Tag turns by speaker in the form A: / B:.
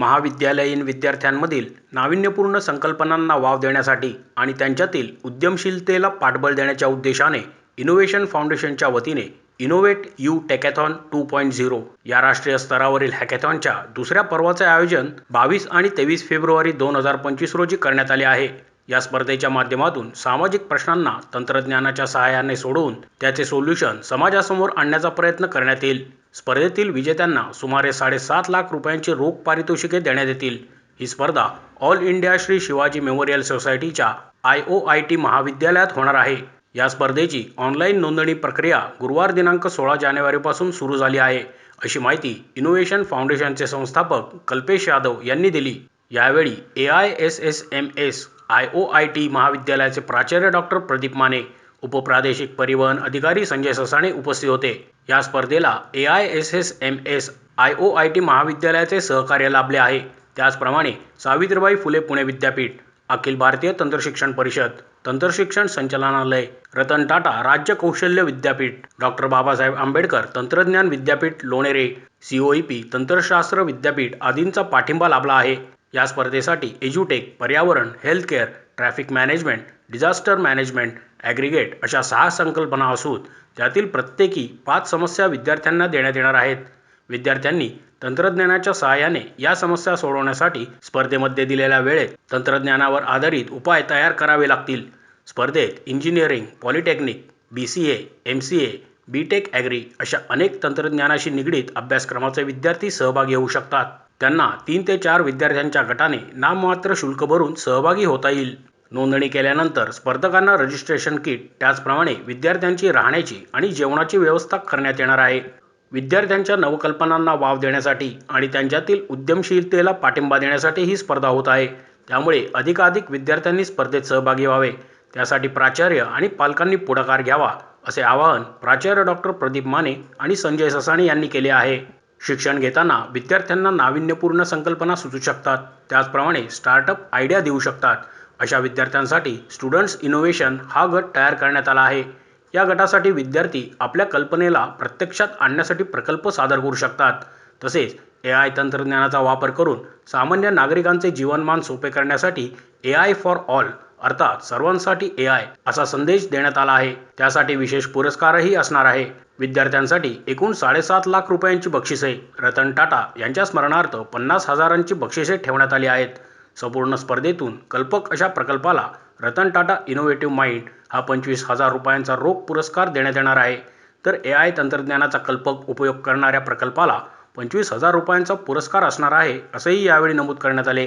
A: महाविद्यालयीन विद्यार्थ्यांमधील नाविन्यपूर्ण संकल्पनांना वाव देण्यासाठी आणि त्यांच्यातील उद्यमशीलतेला पाठबळ देण्याच्या उद्देशाने इनोव्हेशन फाउंडेशनच्या वतीने innovate you techathon two point zero या राष्ट्रीय स्तरावरील हॅकॅथॉनच्या दुसऱ्या पर्वाचे आयोजन बावीस आणि तेवीस फेब्रुवारी दोन हजार पंचवीस रोजी करण्यात आले आहे. या स्पर्धेच्या माध्यमातून सामाजिक प्रश्नांना तंत्रज्ञानाच्या सहाय्याने सोडवून त्याचे सोल्युशन समाजासमोर आणण्याचा प्रयत्न करण्यात येईल. स्पर्धेतील विजेत्यांना सुमारे साडेसात लाख रुपयांची रोख पारितोषिके देण्यात येतील. ही स्पर्धा all India Shri Shivaji memorial सोसायटीच्या आय ओ आय टी महाविद्यालयात होणार आहे. या स्पर्धेची ऑनलाईन नोंदणी प्रक्रिया गुरुवार दिनांक सोळा जानेवारीपासून सुरू झाली आहे. अशी माहिती इनोव्हेशन फाउंडेशनचे संस्थापक कल्पेश यादव यांनी दिली. यावेळी A I S S M S I O I T महाविद्यालयाचे प्राचार्य डॉक्टर प्रदीप माने उपप्रादेशिक परिवहन अधिकारी संजय ससाणे उपस्थित होते. या स्पर्धेला A I S S M S I O I T महाविद्यालयाचे सहकार्य लाभले आहे. त्याचप्रमाणे सावित्रीबाई फुले पुणे विद्यापीठ अखिल भारतीय तंत्रशिक्षण परिषद तंत्रशिक्षण संचालनालय रतन टाटा राज्य कौशल्य विद्यापीठ डॉक्टर बाबासाहेब आंबेडकर तंत्रज्ञान विद्यापीठ लोणेरे सीओईपी तंत्रशास्त्र विद्यापीठ आदींचा पाठिंबा लाभला आहे. या स्पर्धेसाठी एज्युटेक पर्यावरण healthcare traffic management disaster management aggregate अशा सहा संकल्पना असून त्यातील प्रत्येकी पाच समस्या विद्यार्थ्यांना देण्यात येणार आहेत. विद्यार्थ्यांनी तंत्रज्ञानाच्या सहाय्याने या समस्या सोडवण्यासाठी स्पर्धेमध्ये दिलेल्या वेळेत तंत्रज्ञानावर आधारित उपाय तयार करावे लागतील. स्पर्धेत engineering polytechnic B C A M C A B tech agri अशा अनेक तंत्रज्ञानाशी निगडीत अभ्यासक्रमाचे विद्यार्थी सहभागी होऊ शकतात. त्यांना तीन ते चार विद्यार्थ्यांच्या गटाने नाममात्र शुल्क भरून सहभागी होता येईल. नोंदणी केल्यानंतर स्पर्धकांना रजिस्ट्रेशन किट त्याचप्रमाणे विद्यार्थ्यांची राहण्याची आणि जेवणाची व्यवस्था करण्यात येणार आहे. विद्यार्थ्यांच्या नवकल्पनांना वाव देण्यासाठी आणि त्यांच्यातील उद्यमशीलतेला पाठिंबा देण्यासाठी ही स्पर्धा होत आहे. त्यामुळे अधिकाधिक विद्यार्थ्यांनी स्पर्धेत सहभागी व्हावे. त्यासाठी प्राचार्य आणि पालकांनी पुढाकार घ्यावा असे आवाहन प्राचार्य डॉक्टर प्रदीप माने आणि संजय ससाणे यांनी केले आहे. शिक्षण घेताना विद्यार्थ्यांना नाविन्यपूर्ण संकल्पना सुचू शकतात. त्याचप्रमाणे स्टार्टअप आयडिया देऊ शकतात. अशा विद्यार्थ्यांसाठी स्टुडंट्स इनोव्हेशन हा गट तयार करण्यात आला आहे. या गटासाठी विद्यार्थी आपल्या कल्पनेला प्रत्यक्षात आणण्यासाठी प्रकल्प सादर करू शकतात. तसेच ए आय तंत्रज्ञानाचा वापर करून सामान्य नागरिकांचे जीवनमान सोपे करण्यासाठी ए आय फॉर ऑल अर्थात सर्वांसाठी ए आय असा संदेश देण्यात आला आहे. त्यासाठी विशेष पुरस्कारही असणार आहे. विद्यार्थ्यांसाठी एकूण साडेसात लाख रुपयांची बक्षिसे रतन टाटा यांच्या स्मरणार्थ पन्नास हजारांची बक्षिसे ठेवण्यात आली आहेत. संपूर्ण स्पर्धेतून कल्पक अशा प्रकल्पाला रतन टाटा इनोव्हेटिव्ह माइंड हा पंचवीस हजार रुपयांचा रोख पुरस्कार देण्यात येणार आहे. तर ए आय तंत्रज्ञानाचा कल्पक उपयोग करणाऱ्या प्रकल्पाला पंचवीस हजार रुपयांचा पुरस्कार असणार आहे असंही यावेळी नमूद करण्यात आले.